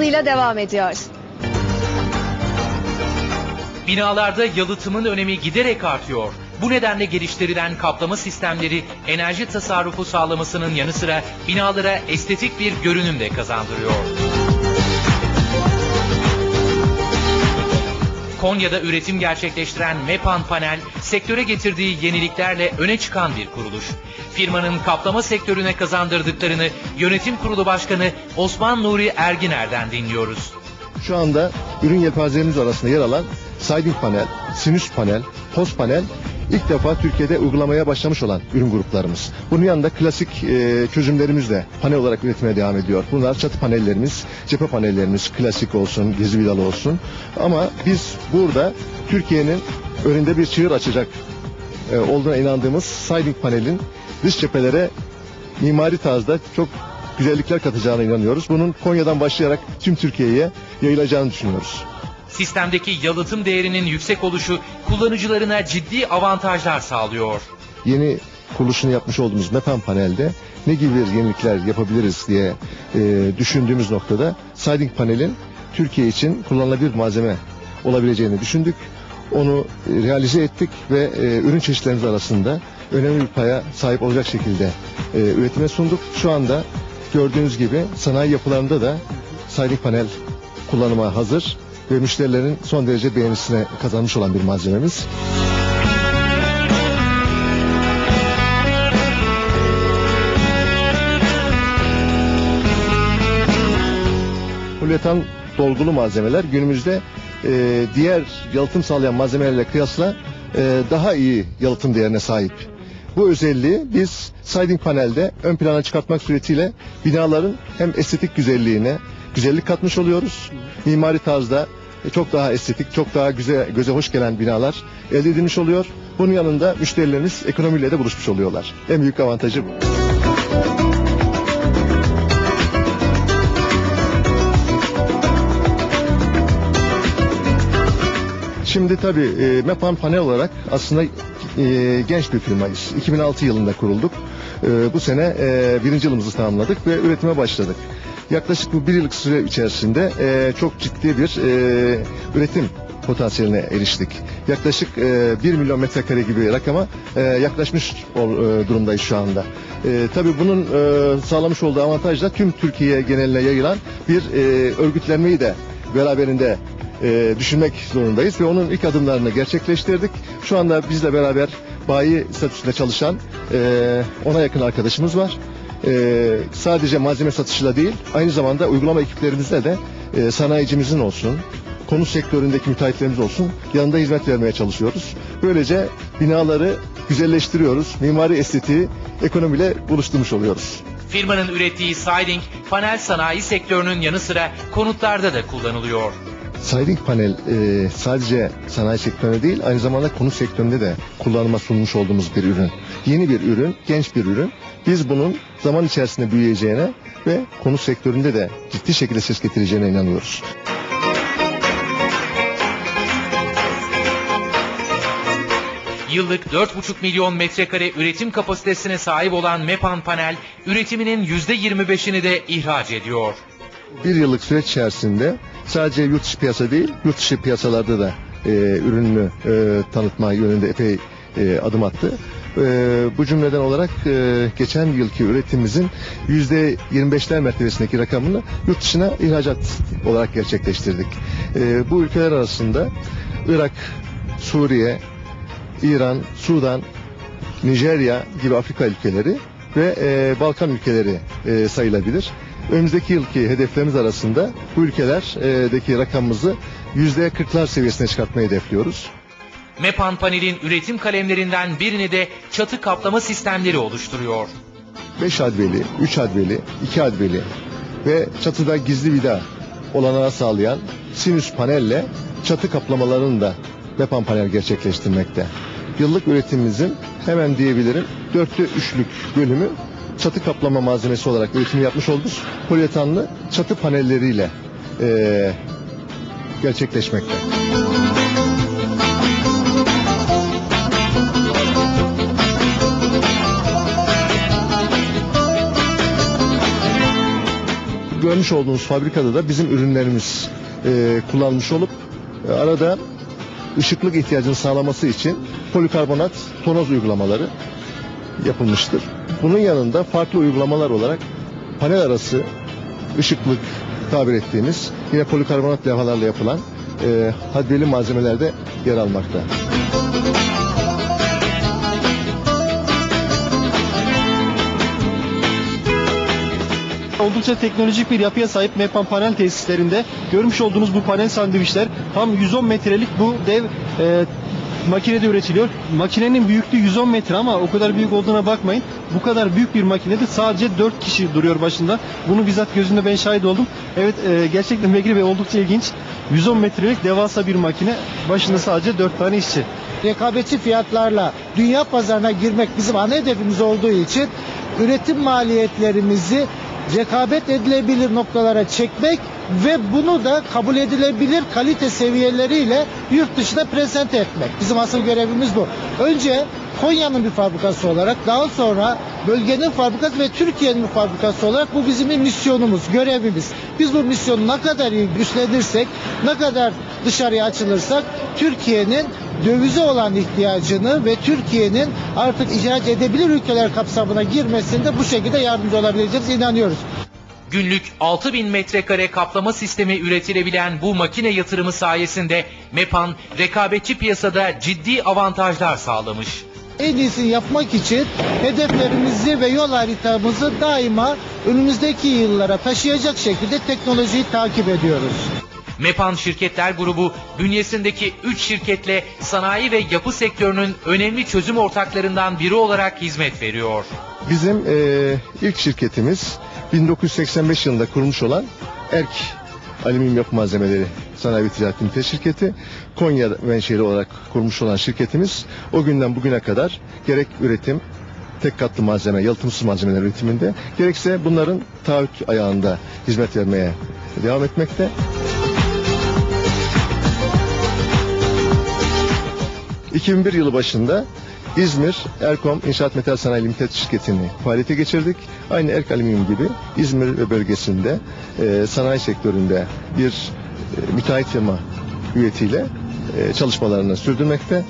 hızıyla devam ediyor. Binalarda yalıtımın önemi giderek artıyor. Bu nedenle geliştirilen kaplama sistemleri enerji tasarrufu sağlamasının yanı sıra binalara estetik bir görünüm de kazandırıyor. Konya'da üretim gerçekleştiren Mepan Panel, sektöre getirdiği yeniliklerle öne çıkan bir kuruluş. Firmanın kaplama sektörüne kazandırdıklarını Yönetim Kurulu Başkanı Osman Nuri Erginer'den dinliyoruz. Şu anda ürün yelpazemiz arasında yer alan siding panel, sinüs panel, post panel ilk defa Türkiye'de uygulamaya başlamış olan ürün gruplarımız. Bunun yanında klasik e, çözümlerimiz de panel olarak üretmeye devam ediyor. Bunlar çatı panellerimiz, cephe panellerimiz klasik olsun, gezi vidalı olsun. Ama biz burada Türkiye'nin önünde bir çığır açacak e, olduğuna inandığımız siding panelin dış cephelere mimari tarzda çok güzellikler katacağına inanıyoruz. Bunun Konya'dan başlayarak tüm Türkiye'ye yayılacağını düşünüyoruz. Sistemdeki yalıtım değerinin yüksek oluşu kullanıcılarına ciddi avantajlar sağlıyor. Yeni kuruluşunu yapmış olduğumuz MEPAN panelde ne gibi yenilikler yapabiliriz diye e, düşündüğümüz noktada siding panelin Türkiye için kullanılabilir malzeme olabileceğini düşündük. Onu realize ettik ve e, ürün çeşitlerimiz arasında önemli bir paya sahip olacak şekilde e, üretime sunduk. Şu anda gördüğünüz gibi sanayi yapılarında da siding panel kullanıma hazır ve müşterilerin son derece beğenisine kazanmış olan bir malzememiz. Polyetan dolgulu malzemeler günümüzde e, diğer yalıtım sağlayan malzemelerle kıyasla e, daha iyi yalıtım değerine sahip. Bu özelliği biz siding panelde ön plana çıkartmak suretiyle binaların hem estetik güzelliğine güzellik katmış oluyoruz. Mimari tarzda çok daha estetik, çok daha güzel, göze hoş gelen binalar elde edilmiş oluyor. Bunun yanında müşterilerimiz ekonomiyle de buluşmuş oluyorlar. En büyük avantajı bu. Şimdi tabii e, MEPAN panel olarak aslında e, genç bir firmayız. 2006 yılında kurulduk. E, bu sene e, birinci yılımızı tamamladık ve üretime başladık. Yaklaşık bu bir yıllık süre içerisinde e, çok ciddi bir e, üretim potansiyeline eriştik. Yaklaşık e, 1 milyon metrekare gibi rakama e, yaklaşmış ol, e, durumdayız şu anda. E, tabii bunun e, sağlamış olduğu avantaj da tüm Türkiye geneline yayılan bir e, örgütlenmeyi de beraberinde e, düşünmek zorundayız ve onun ilk adımlarını gerçekleştirdik. Şu anda bizle beraber bayi statüsünde çalışan e, ona yakın arkadaşımız var. E, sadece malzeme satışıyla değil, aynı zamanda uygulama ekiplerimizle de e, sanayicimizin olsun, konut sektöründeki müteahhitlerimiz olsun yanında hizmet vermeye çalışıyoruz. Böylece binaları güzelleştiriyoruz, mimari estetiği ekonomiyle buluşturmuş oluyoruz. Firmanın ürettiği siding, panel sanayi sektörünün yanı sıra konutlarda da kullanılıyor. Siding panel e, sadece sanayi sektöründe değil aynı zamanda konut sektöründe de kullanıma sunmuş olduğumuz bir ürün. Yeni bir ürün, genç bir ürün. Biz bunun zaman içerisinde büyüyeceğine ve konut sektöründe de ciddi şekilde ses getireceğine inanıyoruz. Yıllık 4,5 milyon metrekare üretim kapasitesine sahip olan Mepan Panel, üretiminin %25'ini de ihraç ediyor. Bir yıllık süreç içerisinde sadece yurt dışı piyasa değil, yurt dışı piyasalarda da e, ürününü e, tanıtma yönünde epey e, adım attı. E, bu cümleden olarak e, geçen yılki üretimimizin yüzde 25'ler mertebesindeki rakamını yurt dışına ihracat olarak gerçekleştirdik. E, bu ülkeler arasında Irak, Suriye, İran, Sudan, Nijerya gibi Afrika ülkeleri ve e, Balkan ülkeleri e, sayılabilir. Önümüzdeki yılki hedeflerimiz arasında bu ülkelerdeki rakamımızı yüzde 40'lar seviyesine çıkartmayı hedefliyoruz. Mepan Panel'in üretim kalemlerinden birini de çatı kaplama sistemleri oluşturuyor. 5 adveli, 3 adveli, 2 adveli ve çatıda gizli vida olanağı sağlayan sinüs panelle çatı kaplamalarını da Mepan panel gerçekleştirmekte. Yıllık üretimimizin hemen diyebilirim dörtte üçlük bölümü çatı kaplama malzemesi olarak üretimi yapmış olduk. Polyetanlı çatı panelleriyle eee, gerçekleşmekte. görmüş olduğunuz fabrikada da bizim ürünlerimiz e, kullanmış olup e, arada ışıklık ihtiyacını sağlaması için polikarbonat tonoz uygulamaları yapılmıştır. Bunun yanında farklı uygulamalar olarak panel arası ışıklık tabir ettiğimiz yine polikarbonat levhalarla yapılan e, hadbeli malzemelerde yer almakta. Oldukça teknolojik bir yapıya sahip Mepan panel tesislerinde görmüş olduğunuz bu panel sandviçler tam 110 metrelik bu dev e, makinede üretiliyor. Makinenin büyüklüğü 110 metre ama o kadar büyük olduğuna bakmayın. Bu kadar büyük bir makinede sadece 4 kişi duruyor başında. Bunu bizzat gözümle ben şahit oldum. Evet e, gerçekten Bekri Bey oldukça ilginç. 110 metrelik devasa bir makine. Başında sadece 4 tane işçi. rekabetçi fiyatlarla dünya pazarına girmek bizim ana hedefimiz olduğu için üretim maliyetlerimizi rekabet edilebilir noktalara çekmek ve bunu da kabul edilebilir kalite seviyeleriyle yurt dışına prezente etmek. Bizim asıl görevimiz bu. Önce Konya'nın bir fabrikası olarak daha sonra bölgenin fabrikası ve Türkiye'nin bir fabrikası olarak bu bizim bir misyonumuz, görevimiz. Biz bu misyonu ne kadar iyi üstlenirsek, ne kadar dışarıya açılırsak Türkiye'nin dövize olan ihtiyacını ve Türkiye'nin artık ihraç edebilir ülkeler kapsamına girmesinde bu şekilde yardımcı olabileceğimize inanıyoruz. Günlük 6000 metrekare kaplama sistemi üretilebilen bu makine yatırımı sayesinde MEPAN rekabetçi piyasada ciddi avantajlar sağlamış. En iyisini yapmak için hedeflerimizi ve yol haritamızı daima önümüzdeki yıllara taşıyacak şekilde teknolojiyi takip ediyoruz. MEPAN Şirketler Grubu bünyesindeki 3 şirketle sanayi ve yapı sektörünün önemli çözüm ortaklarından biri olarak hizmet veriyor. Bizim e, ilk şirketimiz 1985 yılında kurulmuş olan ERK Alüminyum Yapı Malzemeleri Sanayi ve Ticaret Limite Şirketi. Konya menşeli olarak kurmuş olan şirketimiz o günden bugüne kadar gerek üretim, tek katlı malzeme, yalıtımsız malzemeler üretiminde gerekse bunların taahhüt ayağında hizmet vermeye devam etmekte. ...2001 yılı başında İzmir Erkom İnşaat Metal Sanayi Limited şirketini faaliyete geçirdik. Aynı Erk Alüminyum gibi İzmir ve bölgesinde e, sanayi sektöründe bir e, müteahhit firma üyetiyle e, çalışmalarını sürdürmekte.